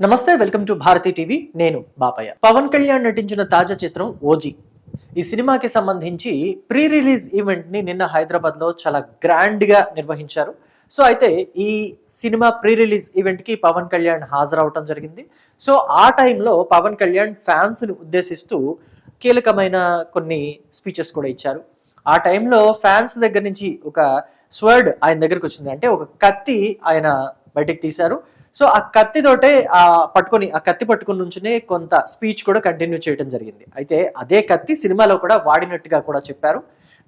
నమస్తే welcome to Bharati TV. నేను బాపయ్య. పవన్ కళ్యాణ్ నటించిన తాజా చిత్రం ఓజీ. ఈ సినిమాకి సంబంధించి ప్రీ రిలీజ్ ఈవెంట్ని నిన్న హైదరాబాద్లో చాలా గ్రాండ్గా నిర్వహించారు. సో అయితే ఈ సినిమా ప్రీ రిలీజ్ ఈవెంట్కి పవన్ కళ్యాణ్ హాజరవటం జరిగింది. సో ఆ టైంలో పవన్ కళ్యాణ్ ఫ్యాన్స్ని ఉద్దేశిస్తూ కీలకమైన కొన్ని స్పీచెస్ కూడా ఇచ్చారు. ఆ టైంలో ఫ్యాన్స్ దగ్గర నుంచి ఒక స్వర్డ్ ఆయన దగ్గరికి వచ్చింది. అంటే ఒక కత్తి ఆయన బయటకు తీశారు. సో ఆ కత్తితోటే ఆ పట్టుకొని ఆ కత్తి పట్టుకుని నుంచునే కొంత స్పీచ్ కూడా కంటిన్యూ చేయడం జరిగింది. అయితే అదే కత్తి సినిమాలో కూడా వాడినట్టుగా కూడా చెప్పారు.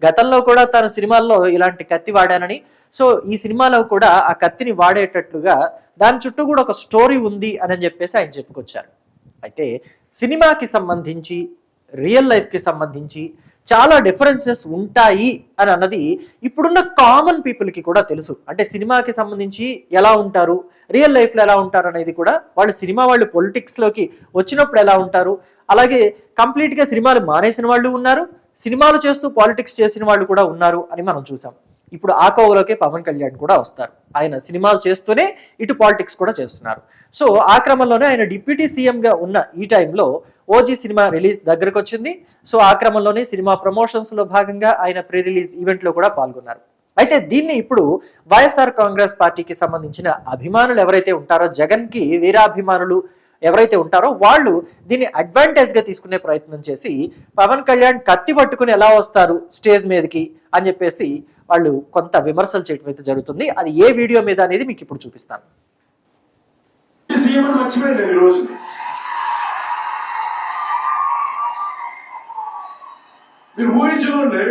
గతంలో కూడా తను సినిమాల్లో ఇలాంటి కత్తి వాడానని. సో ఈ సినిమాలో కూడా ఆ కత్తిని వాడేటట్లుగా దాని చుట్టూ కూడా ఒక స్టోరీ ఉంది అని చెప్పేసి ఆయన చెప్పుకొచ్చారు. అయితే సినిమాకి సంబంధించి రియల్ లైఫ్కి సంబంధించి చాలా డిఫరెన్సెస్ ఉంటాయి అని అన్నది ఇప్పుడున్న కామన్ పీపుల్కి కూడా తెలుసు. అంటే సినిమాకి సంబంధించి ఎలా ఉంటారు రియల్ లైఫ్లో ఎలా ఉంటారు అనేది కూడా వాళ్ళు సినిమా వాళ్ళు పొలిటిక్స్లోకి వచ్చినప్పుడు ఎలా ఉంటారు అలాగే కంప్లీట్గా సినిమాలు మానేసిన వాళ్ళు ఉన్నారు సినిమాలు చేస్తూ పాలిటిక్స్ చేసిన వాళ్ళు కూడా ఉన్నారు అని మనం చూసాం. ఇప్పుడు ఆ కోవలోకి పవన్ కళ్యాణ్ కూడా వస్తారు. ఆయన సినిమాలు చేస్తూనే ఇటు పాలిటిక్స్ కూడా చేస్తున్నారు. సో ఆ క్రమంలోనే ఆయన డిప్యూటీ సీఎంగా ఉన్న ఈ టైంలో ఓజీ సినిమా రిలీజ్ దగ్గరకు వచ్చింది సో ఆ క్రమంలోనే సినిమా ప్రమోషన్స్లో భాగంగా ఆయన ప్రీ రిలీజ్ ఈవెంట్లో కూడా పాల్గొన్నారు. అయితే దీన్ని ఇప్పుడు వైఎస్ఆర్ కాంగ్రెస్ పార్టీకి సంబంధించిన అభిమానులు ఎవరైతే ఉంటారో జగన్కి వీరాభిమానులు ఎవరైతే ఉంటారో వాళ్ళు దీన్ని అడ్వాంటేజ్గా తీసుకునే ప్రయత్నం చేసి పవన్ కళ్యాణ్ కత్తి పట్టుకుని ఎలా వస్తారు స్టేజ్ మీదకి అని చెప్పేసి వాళ్ళు కొంత విమర్శలు చేయడం అయితే జరుగుతుంది. అది ఏ వీడియో మీద అనేది మీకు ఇప్పుడు చూపిస్తాను సీఎం అని మర్చిపోయాను నేను ఈరోజు మీరు ఊహించుకోండి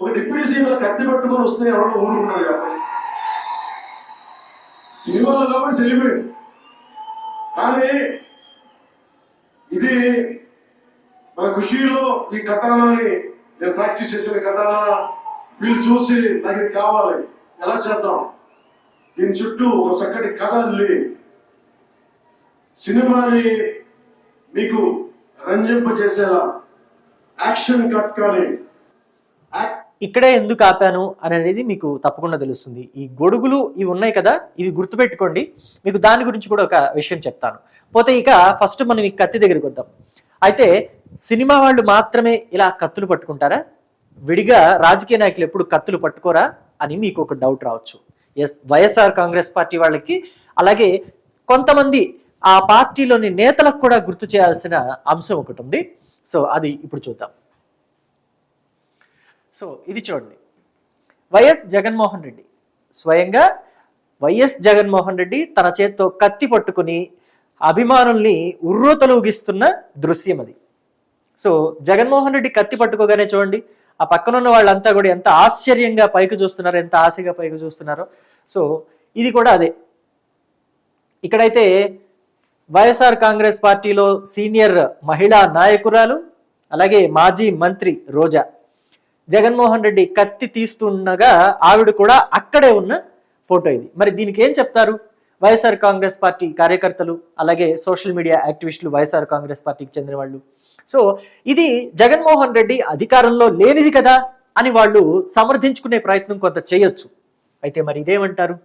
ఒక డిప్యూటీ సీఎం కత్తి పట్టుకొని వస్తే ఎవరో ఊరుకున్నారు కాబట్టి సినిమాలో కాబట్టి సెలిబ్రేట్. కానీ ఇది మన ఖుషీలో ఈ కట్టాలని నేను ప్రాక్టీస్ చేసిన కథన వీళ్ళు చూసి నాకు ఇది కావాలి. ఎలా చేద్దాం? దీని చుట్టూ ఒక చక్కటి కథ సినిమాని మీకు రంజింపజేసేలా యాక్షన్ కట్ కానీ ఇక్కడే ఎందుకు ఆపాను అని అనేది మీకు తప్పకుండా తెలుస్తుంది. ఈ గొడుగులు ఇవి ఉన్నాయి కదా ఇవి గుర్తుపెట్టుకోండి. మీకు దాని గురించి కూడా ఒక విషయం చెప్తాను. పోతే ఇక ఫస్ట్ మనం ఈ కత్తి దగ్గరికి వద్దాం. అయితే సినిమా వాళ్ళు మాత్రమే ఇలా కత్తులు పట్టుకుంటారా? విడిగా రాజకీయ నాయకులు ఎప్పుడు కత్తులు పట్టుకోరా అని మీకు ఒక డౌట్ రావచ్చు. ఎస్ వైఎస్ఆర్ కాంగ్రెస్ పార్టీ వాళ్ళకి అలాగే కొంతమంది ఆ పార్టీలోని నేతలకు కూడా గుర్తు చేయాల్సిన అంశం ఒకటి ఉంది. సో అది ఇప్పుడు చూద్దాం. సో ఇది చూడండి. వైఎస్ జగన్మోహన్ రెడ్డి స్వయంగా వైఎస్ జగన్మోహన్ రెడ్డి తన చేత్తో కత్తి పట్టుకుని అభిమానుల్ని ఉర్రూతలూగిస్తున్న దృశ్యం అది. సో జగన్మోహన్ రెడ్డి కత్తి పట్టుకోగానే చూడండి ఆ పక్కనున్న వాళ్ళంతా కూడా ఎంత ఆశ్చర్యంగా పైకి చూస్తున్నారు ఎంత ఆశగా పైకి చూస్తున్నారో. సో ఇది కూడా అదే. ఇక్కడైతే వైఎస్ఆర్ కాంగ్రెస్ పార్టీలో సీనియర్ మహిళా నాయకురాలు అలాగే మాజీ మంత్రి రోజా. జగన్మోహన్ రెడ్డి కత్తి తీస్తుండగా ఆవిడ కూడా అక్కడే ఉన్న ఫోటో ఇది. మరి దీనికి ఏం చెప్తారు వైఎస్ఆర్ కాంగ్రెస్ పార్టీ కార్యకర్తలు అలాగే సోషల్ మీడియా యాక్టివిస్టులు వైఎస్ఆర్ కాంగ్రెస్ పార్టీకి చెందిన వాళ్ళు? సో ఇది జగన్మోహన్ రెడ్డి అధికారంలో లేనిది కదా అని వాళ్ళు సమర్థించుకునే ప్రయత్నం కొంత చేయొచ్చు. అయితే మరి ఇదేమంటారు?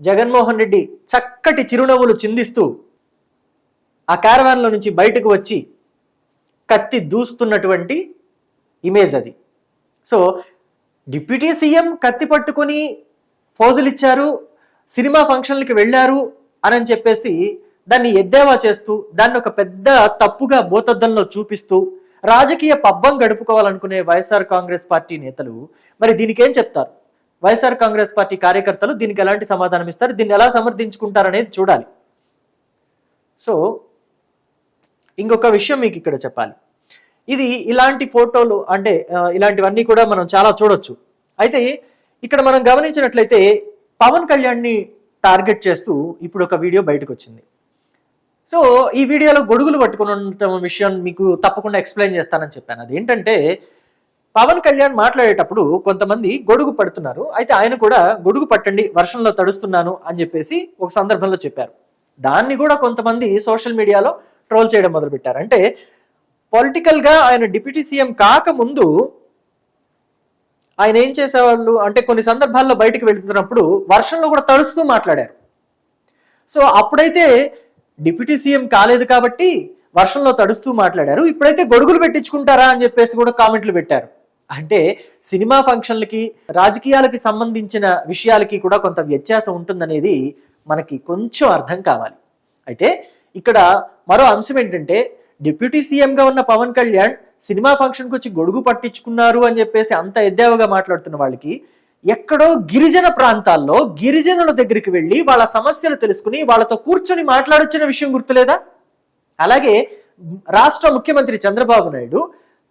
జగన్మోహన్ రెడ్డి చక్కటి చిరునవ్వులు చిందిస్తూ ఆ క్యారవాన్లో నుంచి బయటకు వచ్చి కత్తి దూస్తున్నటువంటి ఇమేజ్ అది. సో డిప్యూటీ సీఎం కత్తి పట్టుకొని ఫోజులు ఇచ్చారు సినిమా ఫంక్షన్లకి వెళ్ళారు అని చెప్పేసి దాన్ని ఎద్దేవా చేస్తూ దాన్ని ఒక పెద్ద తప్పుగా భూతద్దంలో చూపిస్తూ రాజకీయ పబ్బం గడుపుకోవాలనుకునే వైఎస్ఆర్ కాంగ్రెస్ పార్టీ నేతలు మరి దీనికి ఏం చెప్తారు? వైఎస్ఆర్ కాంగ్రెస్ పార్టీ కార్యకర్తలు దీనికి ఎలాంటి సమాధానం ఇస్తారు? దీన్ని ఎలా సమర్థించుకుంటారనేది చూడాలి. సో ఇంకొక విషయం మీకు ఇక్కడ చెప్పాలి. ఇది ఇలాంటి ఫోటోలు అంటే ఇలాంటివన్నీ కూడా మనం చాలా చూడొచ్చు. అయితే ఇక్కడ మనం గమనించినట్లయితే పవన్ కళ్యాణ్ని టార్గెట్ చేస్తూ ఇప్పుడు ఒక వీడియో బయటకు వచ్చింది సో ఈ వీడియోలో గొడుగులు పట్టుకుని ఉండటం విషయం మీకు తప్పకుండా ఎక్స్ప్లెయిన్ చేస్తానని చెప్పాను. అది ఏంటంటే పవన్ కళ్యాణ్ మాట్లాడేటప్పుడు కొంతమంది గొడుగు పడుతున్నారు. అయితే ఆయన కూడా గొడుగు పట్టండి వర్షంలో తడుస్తున్నాను అని చెప్పేసి ఒక సందర్భంలో చెప్పారు. దాన్ని కూడా కొంతమంది సోషల్ మీడియాలో ట్రోల్ చేయడం మొదలుపెట్టారు. అంటే పొలిటికల్గా ఆయన డిప్యూటీ సీఎం కాకముందు ఆయన ఏం చేసేవాళ్ళు? అంటే కొన్ని సందర్భాల్లో బయటకు వెళ్తున్నప్పుడు వర్షంలో కూడా తడుస్తూ మాట్లాడారు. సో అప్పుడైతే డిప్యూటీ సీఎం కాలేదు కాబట్టి వర్షంలో తడుస్తూ మాట్లాడారు. ఇప్పుడైతే గొడుగులు పెట్టించుకుంటారా అని చెప్పేసి కూడా కామెంట్లు పెట్టారు. అంటే సినిమా ఫంక్షన్లకి రాజకీయాలకి సంబంధించిన విషయాలకి కూడా కొంత వ్యత్యాసం ఉంటుందనేది మనకి కొంచెం అర్థం కావాలి. అయితే ఇక్కడ మరో అంశం ఏంటంటే డిప్యూటీ సీఎంగా ఉన్న పవన్ కళ్యాణ్ సినిమా ఫంక్షన్కి వచ్చి గొడుగు పట్టించుకున్నారు అని చెప్పేసి అంత ఎద్దేవగా మాట్లాడుతున్న వాళ్ళకి ఎక్కడో గిరిజన ప్రాంతాల్లో గిరిజనుల దగ్గరికి వెళ్ళి వాళ్ళ సమస్యలు తెలుసుకుని వాళ్ళతో కూర్చొని మాట్లాడొచ్చిన విషయం గుర్తులేదా? అలాగే రాష్ట్ర ముఖ్యమంత్రి చంద్రబాబు నాయుడు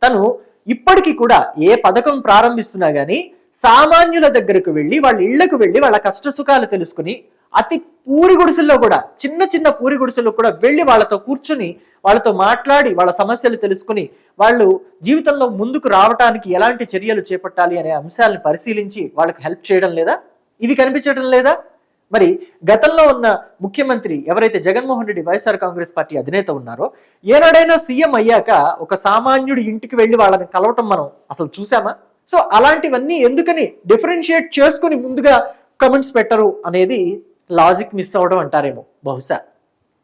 తను ఇప్పటికీ కూడా ఏ పథకం ప్రారంభిస్తున్నా కానీ సామాన్యుల దగ్గరకు వెళ్ళి వాళ్ళ ఇళ్ళకు వెళ్ళి వాళ్ళ కష్ట సుఖాలు తెలుసుకుని అతి పూరి గుడిసెల్లో కూడా చిన్న చిన్న పూరి గుడిసెల్లో కూడా వెళ్ళి వాళ్ళతో కూర్చుని వాళ్ళతో మాట్లాడి వాళ్ళ సమస్యలు తెలుసుకుని వాళ్ళు జీవితంలో ముందుకు రావటానికి ఎలాంటి చర్యలు చేపట్టాలి అనే అంశాలను పరిశీలించి వాళ్ళకి హెల్ప్ చేయడం లేదా? ఇవి కనిపించడం లేదా? మరి గతంలో ఉన్న ముఖ్యమంత్రి ఎవరైతే Jaganmohan Reddy YSR Congress party అధినేత ఉన్నారో ఏనాడైనా సీఎం అయ్యాక ఒక సామాన్యుడి ఇంటికి వెళ్ళి వాళ్ళని కలవటం మనం అసలు చూసామా సో అలాంటివన్నీ ఎందుకని డిఫరెన్షియేట్ చేసుకుని ముందుగా కమెంట్స్ పెట్టరు అనేది లాజిక్ మిస్ అవ్వడం అంటారేమో బహుశా.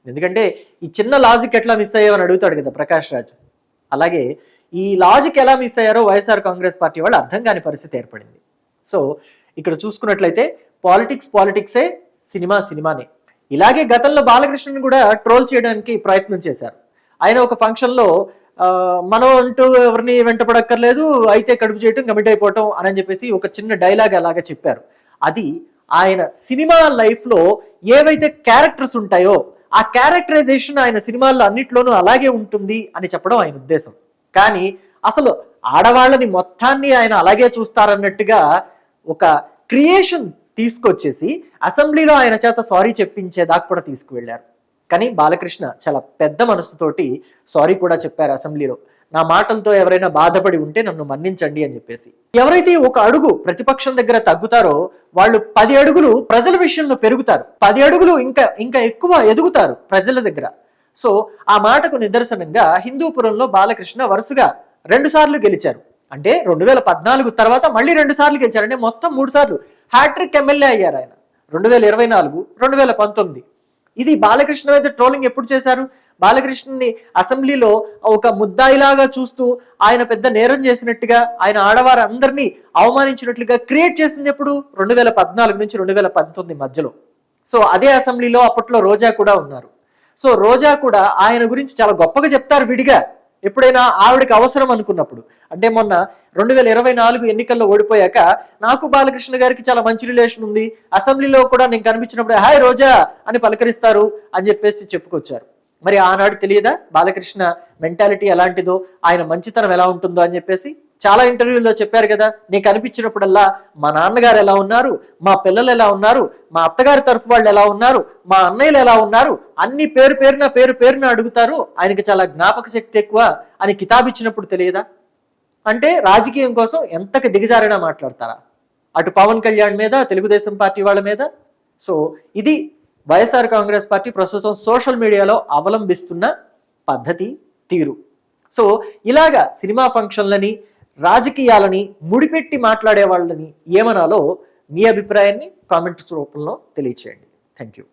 ఎందుకంటే ఈ చిన్న లాజిక్ ఎట్లా మిస్ అయ్యావని అడుగుతాడు కదా ప్రకాష్ రాజ్. అలాగే ఈ లాజిక్ ఎలా మిస్ అయ్యారో వైఎస్ఆర్ కాంగ్రెస్ పార్టీ వాళ్ళు అర్థం కాని పరిస్థితి ఏర్పడింది. సో ఇక్కడ చూసుకున్నట్లయితే పాలిటిక్స్ పాలిటిక్సే సినిమా సినిమానే. ఇలాగే గతంలో బాలకృష్ణని కూడా ట్రోల్ చేయడానికి ప్రయత్నం చేశారు. ఆయన ఒక ఫంక్షన్లో మనం అంటూ ఎవరిని వెంటపడక్కర్లేదు అయితే కడుపు చేయటం కమిట్ అయిపోవటం అని చెప్పేసి ఒక చిన్న డైలాగ్ అలాగా చెప్పారు. అది ఆయన సినిమా లైఫ్లో ఏవైతే క్యారెక్టర్స్ ఉంటాయో ఆ క్యారెక్టరైజేషన్ ఆయన సినిమాల్లో అన్నిట్లోనూ అలాగే ఉంటుంది అని చెప్పడం ఆయన ఉద్దేశం. కానీ అసలు ఆడవాళ్ళని మొత్తాన్ని ఆయన అలాగే చూస్తారన్నట్టుగా ఒక క్రియేషన్ తీసుకొచ్చేసి అసెంబ్లీలో ఆయన చేత సారీ చెప్పించేదాకా కూడా తీసుకువెళ్ళారు. కానీ బాలకృష్ణ చాలా పెద్ద మనసుతోటి సారీ కూడా చెప్పారు అసెంబ్లీలో. నా మాటలతో ఎవరైనా బాధపడి ఉంటే నన్ను మన్నించండి అని చెప్పేసి. ఎవరైతే ఒక అడుగు ప్రతిపక్షం దగ్గర తగ్గుతారో వాళ్ళు పది అడుగులు ప్రజల విషయంలో పెరుగుతారు. పది అడుగులు ఇంకా ఇంకా ఎక్కువ ఎదుగుతారు ప్రజల దగ్గర. సో ఆ మాటకు నిదర్శనంగా హిందూపురంలో బాలకృష్ణ వరుసగా రెండు సార్లు గెలిచారు. అంటే రెండు వేల పద్నాలుగు తర్వాత మళ్ళీ రెండు సార్లు గెలిచారు అంటే మొత్తం మూడు సార్లు. హ్యాట్రిక్ ఎమ్మెల్యే అయ్యారు ఆయన. రెండు వేల ఇరవై నాలుగు రెండు వేల పంతొమ్మిది. ఇది బాలకృష్ణ మీద ట్రోలింగ్ ఎప్పుడు చేశారు? బాలకృష్ణని అసెంబ్లీలో ఒక ముద్దాయిలాగా చూస్తూ ఆయన పెద్ద నేరం చేసినట్టుగా ఆయన ఆడవారు అందరినీ అవమానించినట్లుగా క్రియేట్ చేసింది ఎప్పుడు? రెండు వేల పద్నాలుగు నుంచి రెండు వేల పంతొమ్మిది మధ్యలో. సో అదే అసెంబ్లీలో అప్పట్లో రోజా కూడా ఉన్నారు. సో రోజా కూడా ఆయన గురించి చాలా గొప్పగా చెప్తారు విడిగా. ఎప్పుడైనా ఆవిడకి అవసరం అనుకున్నప్పుడు. అంటే మొన్న రెండు వేల ఇరవై నాలుగు ఎన్నికల్లో ఓడిపోయాక నాకు బాలకృష్ణ గారికి చాలా మంచి రిలేషన్ ఉంది. అసెంబ్లీలో కూడా నేను కనిపించినప్పుడు హాయ్ రోజా అని పలకరిస్తారు అని చెప్పేసి చెప్పుకొచ్చారు. మరి ఆనాడు తెలియదా? బాలకృష్ణ మెంటాలిటీ ఎలాంటిదో? ఆయన మంచితనం ఎలా ఉంటుందో? అని చెప్పేసి చాలా ఇంటర్వ్యూల్లో చెప్పారు కదా నీకు అనిపించినప్పుడల్లా మా నాన్నగారు ఎలా ఉన్నారు మా పిల్లలు ఎలా ఉన్నారు మా అత్తగారి తరఫు వాళ్ళు ఎలా ఉన్నారు మా అన్నయ్యలు ఎలా ఉన్నారు అన్ని పేరు పేరున పేరు పేరున అడుగుతారు. ఆయనకి చాలా జ్ఞాపక శక్తి ఎక్కువ అని కితాబ్ ఇచ్చినప్పుడు తెలియదా? అంటే రాజకీయం కోసం ఎంతకి దిగజారైనా మాట్లాడతారా? అటు పవన్ కళ్యాణ్ మీద తెలుగుదేశం పార్టీ వాళ్ళ మీద? సో ఇది వైఎస్ఆర్ కాంగ్రెస్ పార్టీ ప్రస్తుతం సోషల్ మీడియాలో అవలంబిస్తున్న పద్ధతి తీరు. సో ఇలాగా సినిమా ఫంక్షన్లని రాజకీయాలని ముడిపెట్టి మాట్లాడే వాళ్ళని ఏమనాలో మీ అభిప్రాయాన్ని కామెంట్స్ రూపంలో తెలియచేయండి. Thank you